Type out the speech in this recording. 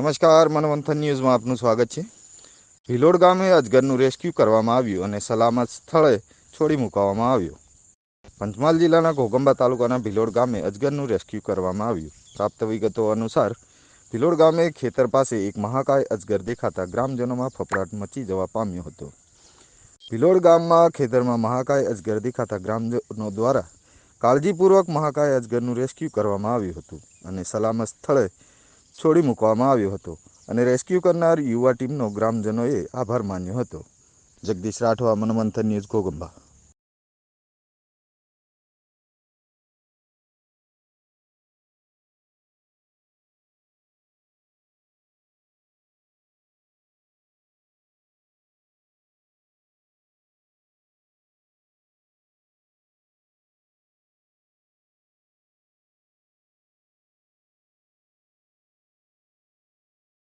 નમસ્કાર, મનવંથન ન્યૂઝમાં આપનું સ્વાગત છે. ભિલોડ ગામે અજગરનું રેસ્ક્યુ કરવામાં આવ્યું અને સલામત સ્થળે છોડી મૂકવામાં આવ્યું. પંચમહાલ જિલ્લાના ઘોગંબા તાલુકાના ભિલોડ ગામે અજગરનું રેસ્ક્યુ કરવામાં આવ્યું. પ્રાપ્ત વિગતો અનુસાર, ભિલોડ ગામે ખેતર પાસે એક મહાકાય અજગર દેખાતા ગ્રામજનોમાં ફફડાટ મચી જવા પામ્યો હતો. ભિલોડ ગામમાં ખેતરમાં મહાકાય અજગર દેખાતા ગ્રામજનો દ્વારા કાળજીપૂર્વક મહાકાય અજગરનું રેસ્ક્યુ કરવામાં આવ્યું હતું અને સલામત સ્થળે છોડી મૂકવામાં આવ્યો હતો અને રેસ્ક્યુ કરનાર યુવા ટીમનો ગ્રામજનોએ આભાર માન્યો હતો. જગદીશ રાઠવા, મનમંથન ન્યૂઝ, ઘોગંબા.